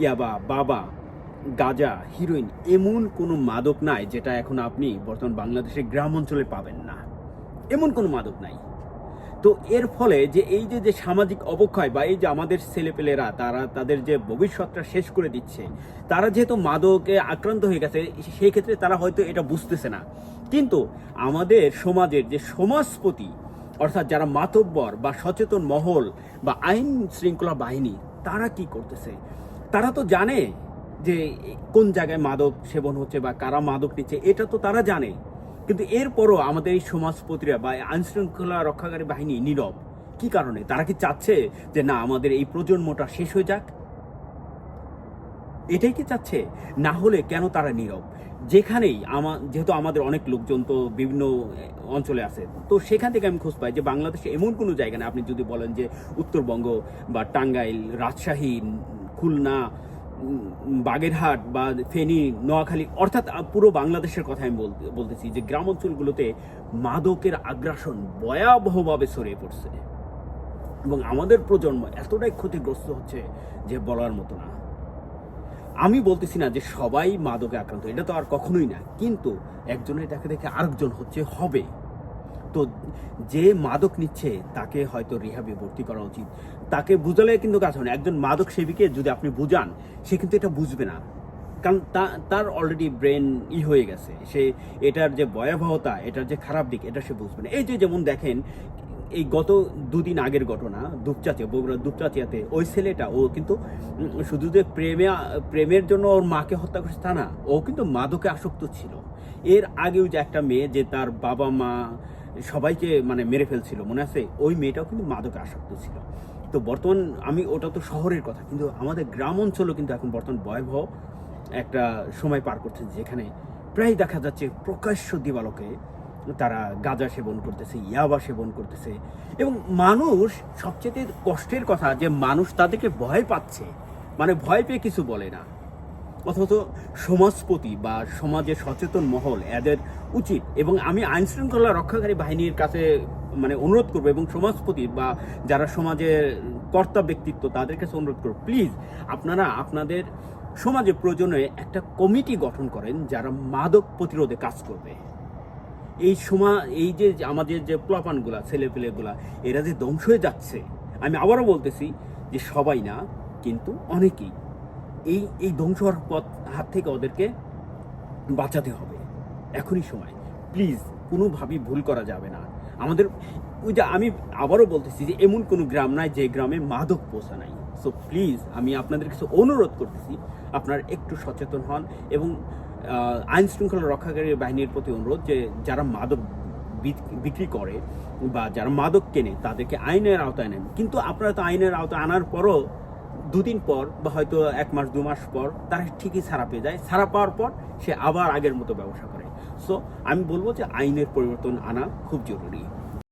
ইয়াবা, বাবা, গাজা, হিরোইন এমন কোনো মাদক নাই যেটা এখন আপনি বর্তমান বাংলাদেশের গ্রাম অঞ্চলে পাবেন না। এমন কোনো মাদক নাই। তো এর ফলে যে এই যে যে সামাজিক অবক্ষয় বা এই যে আমাদের ছেলেপেলেরা, তারা তাদের যে ভবিষ্যৎটা শেষ করে দিচ্ছে, তারা যেহেতু মাদকে আক্রান্ত হয়ে গেছে, সেই ক্ষেত্রে তারা হয়তো এটা বুঝতেছে না। কিন্তু আমাদের সমাজের যে সমাজপতি, অর্থাৎ যারা মাতব্বর বা সচেতন মহল বা আইন শৃঙ্খলা বাহিনী, তারা কি করতেছে? তারা তো জানে যে কোন জায়গায় মাদক সেবন হচ্ছে বা কারা মাদক নিচ্ছে, এটা তো তারা জানে। কিন্তু এরপরও আমাদের এই সমাজপতিরা বা আইন শৃঙ্খলা রক্ষাকারী বাহিনী নীরব, কি কারণে? তারা কি চাচ্ছে যে না, আমাদের এই প্রজন্মটা শেষ হয়ে যাক? এটাই কি চাচ্ছে? না হলে কেন তারা নীরব? যেখানেই আমা, যেহেতু আমাদের অনেক লোকজন তো বিভিন্ন অঞ্চলে আছে, তো সেখান থেকে আমি খোঁজ পাই যে বাংলাদেশে এমন কোনো জায়গা না। আপনি যদি বলেন যে উত্তরবঙ্গ বা টাঙ্গাইল, রাজশাহী খুলনা বাগেরহাট বা ফেনী, নোয়াখালী, অর্থাৎ পুরো বাংলাদেশের কথা আমি বলতে, বলতেছি যে গ্রাম অঞ্চলগুলোতে মাদকের আগ্রাসন ভয়াবহভাবে ছড়িয়ে পড়ছে। এবং আমাদের প্রজন্ম এতটাই ক্ষতিগ্রস্ত হচ্ছে যে বলার মতো না। আমি বলতেছি না যে সবাই মাদকে আক্রান্ত, এটা তো আর কখনোই না। কিন্তু একজনের দেখে দেখে আরেকজন হচ্ছে হবে। তো যে মাদক নিচ্ছে, তাকে হয়তো রিহাবে ভর্তি করা উচিত। তাকে বুঝালে কিন্তু কাজ হয় না। একজন মাদক সেবীকে যদি আপনি বুঝান, সে কিন্তু এটা বুঝবে না। কারণ তার অলরেডি ব্রেন ই হয়ে গেছে। সে এটার যে ভয়াবহতা, এটার যে খারাপ দিক, এটা সে বুঝবে না। এই যে যেমন দেখেন, এই গত দুদিন আগের ঘটনা, দুপচাচিয়া বগুড়া দুপচাচিয়াতে, ওই ছেলেটা, ও কিন্তু শুধু যে প্রেমে, প্রেমের জন্য ওর মাকে হত্যা করেছে তা না, ও কিন্তু মাদকে আসক্ত ছিল। এর আগেও যে একটা মেয়ে, যে তার বাবা মা সবাইকে মানে মেরে ফেলছিল, মনে আছে? ওই মেয়েটাও কিন্তু মাদকে আসক্ত ছিল। তো বর্তমান আমি, ওটা তো শহরের কথা, কিন্তু আমাদের গ্রাম অঞ্চলও কিন্তু এখন বর্তমান ভয়াবহ একটা সময় পার করছে, যেখানে প্রায় দেখা যাচ্ছে প্রকাশ্য দিবালোকে তারা গাঁজা সেবন করতেছে, ইয়াবা সেবন করতেছে। এবং মানুষ সবচেয়ে কষ্টের কথা, যে মানুষ তাদেরকে ভয় পাচ্ছে মানে ভয় পেয়ে কিছু বলে না। অথচ সমাজপতি বা সমাজের সচেতন মহল এদের উচিত। এবং আমি আইন শৃঙ্খলা রক্ষাকারী বাহিনীর কাছে মানে অনুরোধ করব এবং সমাজপতি বা যারা সমাজের কর্তা ব্যক্তিত্ব তাদের কাছে অনুরোধ করব, প্লিজ আপনারা আপনাদের সমাজে প্রয়োজনে একটা কমিটি গঠন করেন যারা মাদক প্রতিরোধে কাজ করবে। এই সময় এই যে আমাদের যে প্লাপানগুলা, ছেলেপেলেগুলা, এরা যে ধ্বংস হয়ে যাচ্ছে। আমি আবারও বলতেছি যে সবাই না, কিন্তু অনেকেই। এই এই ধ্বংস হওয়ার পথ, হাত থেকে ওদেরকে বাঁচাতে হবে। এখনই সময়। প্লিজ, কোনোভাবেই ভুল করা যাবে না। আমাদের, ওই যে আমি আবারও বলতেছি যে এমন কোনো গ্রাম নাই যে গ্রামে মাদক পোষা নাই। সো প্লিজ আমি আপনাদের কাছে অনুরোধ করতেছি, আপনারা একটু সচেতন হন এবং আইন শৃঙ্খলা রক্ষাকারী বাহিনীর প্রতি অনুরোধ যে যারা মাদক বিক্রি করে বা যারা মাদক কেনে, তাদেরকে আইনের আওতায় নেন। কিন্তু আপনারা তো আইনের আওতায় আনার পরও দুদিন পর বা হয়তো এক মাস, দু মাস পর তারা ঠিকই ছাড়া পেয়ে যায়। ছাড়া পাওয়ার পর সে আবার আগের মতো ব্যবসা করে। সো আমি বলব যে আইনের পরিবর্তন আনা খুব জরুরি।